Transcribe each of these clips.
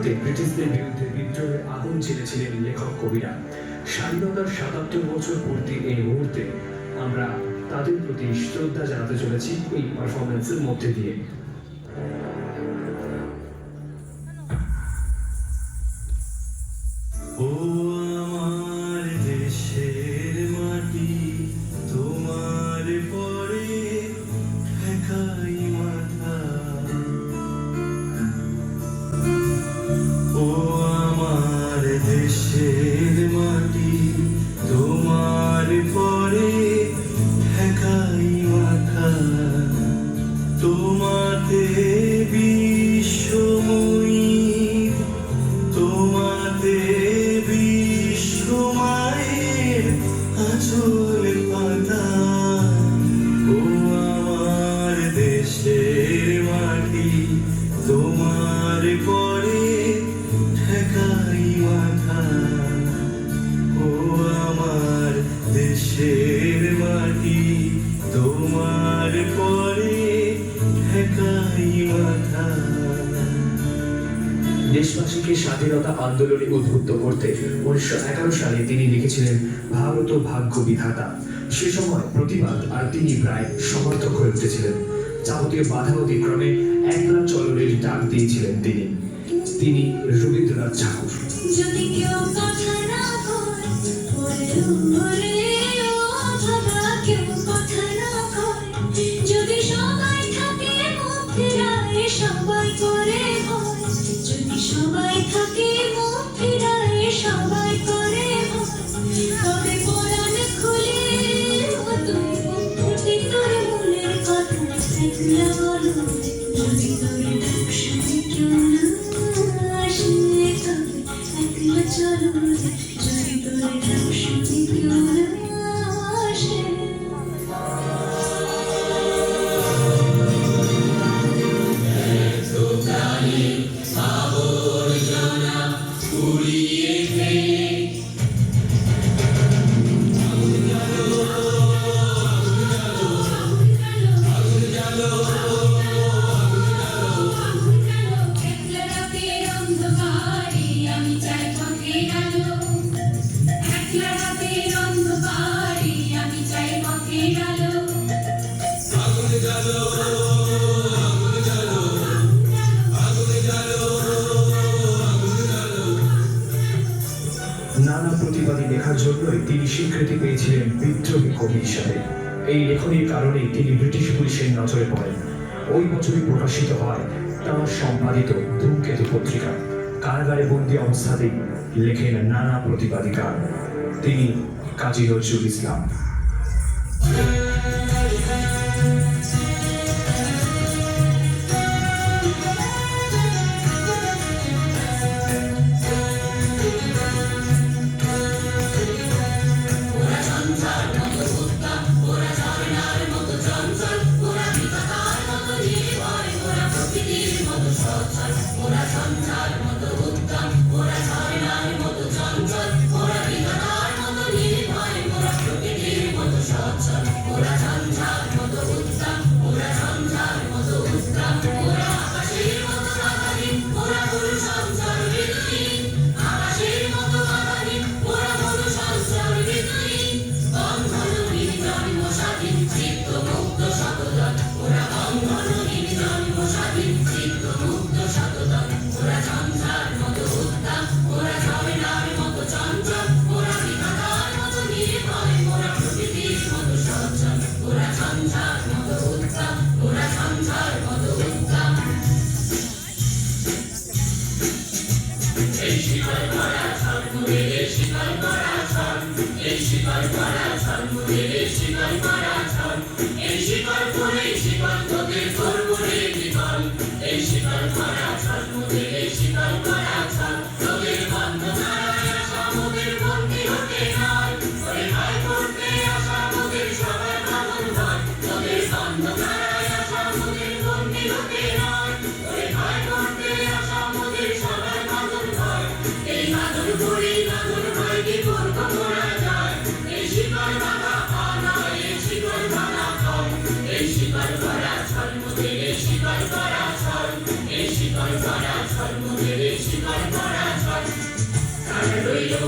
ভারতে ব্রিটিশদের বিরুদ্ধে বিদ্রোহের আগুন ছেড়েছিলেন লেখক কবিরা। স্বাধীনতার সাতাত্তর বছর পূর্তি এই মুহূর্তে আমরা তাদের প্রতি শ্রদ্ধা জানাতে চলেছি এই পারফরমেন্সের মধ্যে দিয়ে। দেশবাসীকে স্বাধীনতা আন্দোলনে উদ্বুদ্ধ করতে উনিশশো এগারো সালে তিনি লিখেছিলেন, ভারত ভাগ্য বিধাতা। সে সময় প্রতিবাদ আর তিনি প্রায় সমর্থক হয়ে উঠেছিলেন। যাবতীয় বাধা অতিক্রমে একলা চলনের ডাক দিয়েছিলেন তিনি। তিনি রবীন্দ্রনাথ ঠাকুর। প্রতিবাদী লেখার জন্যই তিনি স্বীকৃতি পেয়েছিলেন বিদ্রোহী কবি হিসাবে এই লেখনীর কারণেই তিনি ব্রিটিশ পুলিশের নজরে পড়েন। ওই বছরই প্রকাশিত হয় তাঁর সম্পাদিত ধূমকেতু পত্রিকা। কারাগারে বন্দী অবস্থাতেই লেখেন নানা প্রতিবাদী গান তিনি কাজী নজরুল ইসলাম। এই শিকড় করা ছল মুদির এই শিকড় করা ছল এই শিকড়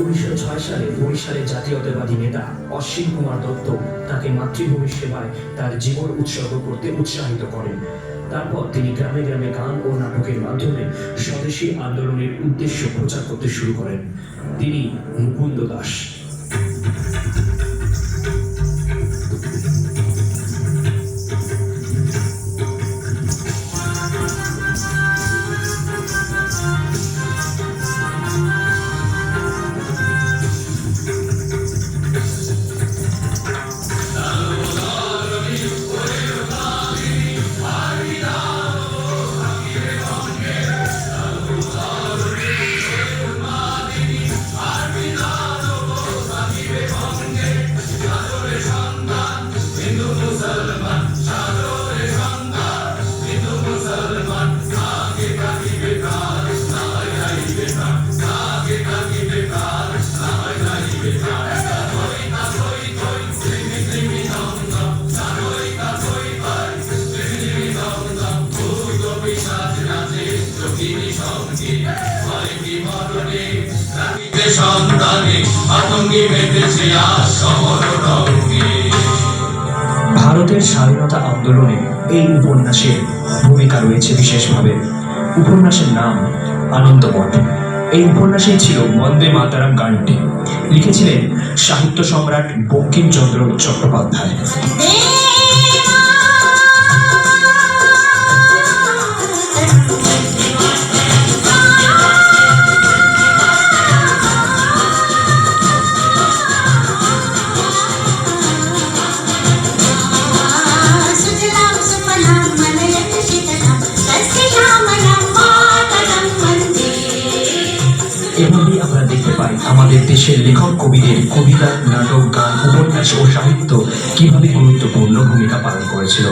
উনিশশো ছয় সালে বরিশালের জাতীয়তাবাদী নেতা অশ্বিন কুমার দত্ত তাকে মাতৃভূমির সেবায় তার জীবন উৎসর্গ করতে উৎসাহিত করেন। তারপর তিনি গ্রামে গ্রামে গান ও নাটকের মাধ্যমে স্বদেশী আন্দোলনের উদ্দেশ্য প্রচার করতে শুরু করেন। তিনি মুকুন্দ দাস। ভারতের স্বাধীনতা আন্দোলনে এই উপন্যাসের ভূমিকা রয়েছে বিশেষভাবে। উপন্যাসের নাম আনন্দমঠ এই উপন্যাসেই ছিল বন্দে মাতারাম গানটি। লিখেছিলেন সাহিত্য সম্রাট বঙ্কিমচন্দ্র চট্টোপাধ্যায়। এভাবেই আমরা দেখতে পাই আমাদের দেশের লেখক কবিদের কবিতা, নাটক, গান, উপন্যাস ও সাহিত্য কীভাবে গুরুত্বপূর্ণ ভূমিকা পালন করেছিল।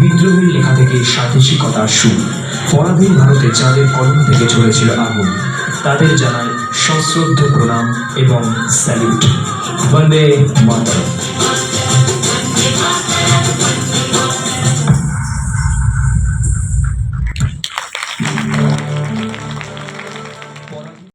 বিদ্রোহীর লেখা থেকে স্বাদেশিকতার সুর। পরাধীন ভারতে যাদের কলম থেকে চলেছিল আগুন। তাদের জানায় সশ্রদ্ধ প্রণাম এবং স্যালিউট বন্দে মাতরম।